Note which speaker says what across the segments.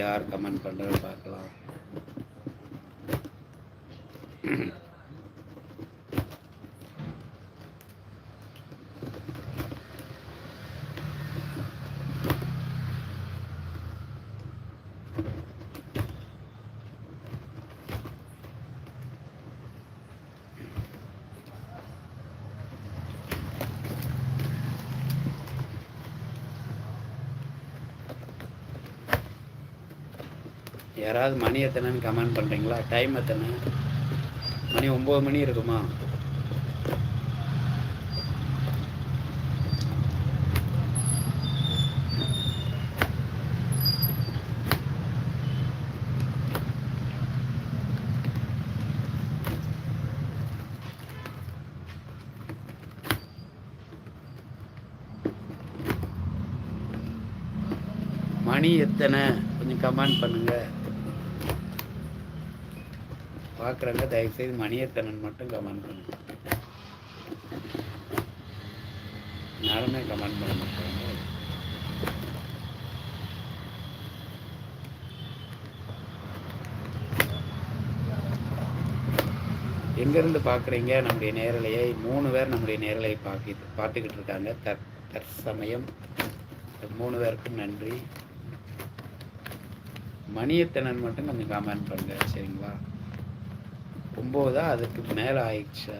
Speaker 1: யார் கமெண்ட் பண்ணுறது பார்க்கலாம். யாராவது மணி எத்தனைன்னு கமெண்ட் பண்ணுறீங்களா டைம் எத்தனை? மணி ஒம்பது மணி இருக்குமா? மணி எத்தனை? கொஞ்சம் கமெண்ட் பண்ணுங்க. பார்க்குறவங்க தயவுசெய்து மணியத்தனன் மட்டும் கமெண்ட் பண்ணுங்க. யாருமே கமெண்ட் பண்ண மாட்டாங்க எங்கேருந்து பார்க்குறீங்க? நம்முடைய நேரலையை மூணு பேர் நம்முடைய நேரலையை பார்க்க பார்த்துக்கிட்டு இருக்காங்க. தற் தற்சமயம் மூணு பேருக்கும் நன்றி. மணியத்தனன் மட்டும் கொஞ்சம் கமெண்ட் பண்ணுங்க சரிங்களா? ஒம்போதா அதுக்கு மேலே ஆயிடுச்சா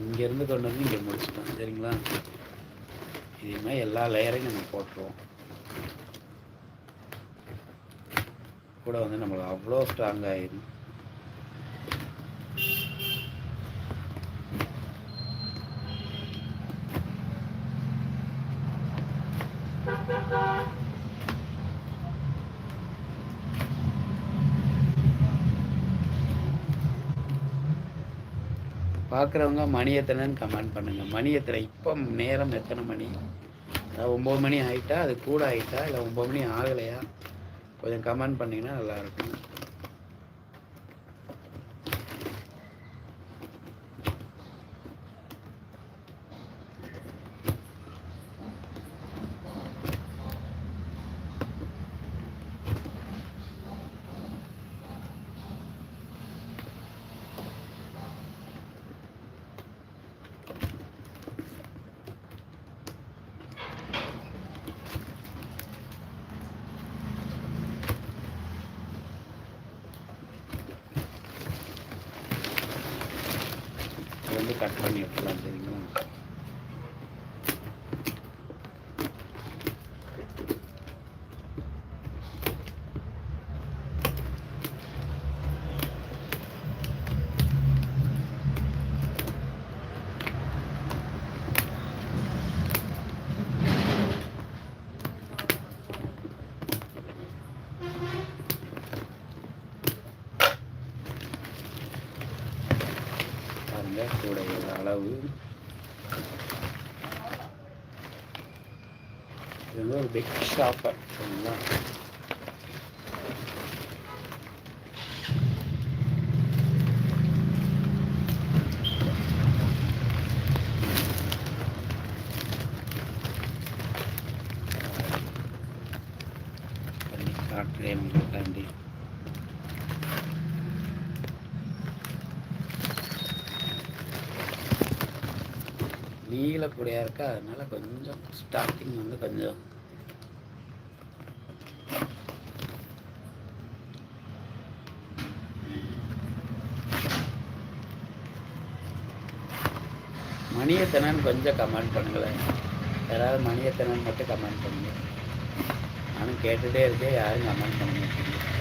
Speaker 1: இங்கேருந்து கொண்டு வந்து இங்கே முடிச்சிட்டோம். சரிங்களா? இதே மாதிரி எல்லா லேயரையும் நம்ம போட்டுருவோம். கூட வந்து நம்மளுக்கு அவ்வளோ ஸ்ட்ராங்காகிடும் பார்க்குறவங்க மணி எத்தனைன்னு கமெண்ட் பண்ணுங்கள் மணி எத்தனை இப்போ நேரம் எத்தனை மணி? அதாவது ஒம்பது மணி ஆகிட்டா அது கூட ஆகிட்டா இல்லை ஒம்பது மணி ஆகலையா? கொஞ்சம் கமெண்ட் பண்ணிங்கன்னா நல்லாயிருக்கும் வந்து கட் பண்ணி எடுத்துலாம் சரிங்களா? பாருங்க கூடையோட அளவு இது வந்து ஒரு பிக் ஷாப்பர் சரிங்களா பண்ணி காட்டுறேன் உங்களுக்காண்டி நீளக்கூடியா இருக்கா? அதனால் கொஞ்சம் ஸ்டார்டிங் வந்து கொஞ்சம் மணியத்தனன் கொஞ்சம் கமெண்ட் பண்ணுங்களேன். யாராவது மணியத்தனன் மட்டும் கமெண்ட் பண்ணுங்க. நானும் கேட்டுகிட்டே இருக்கேன் யாரும் கமெண்ட் பண்ண மாட்டேங்க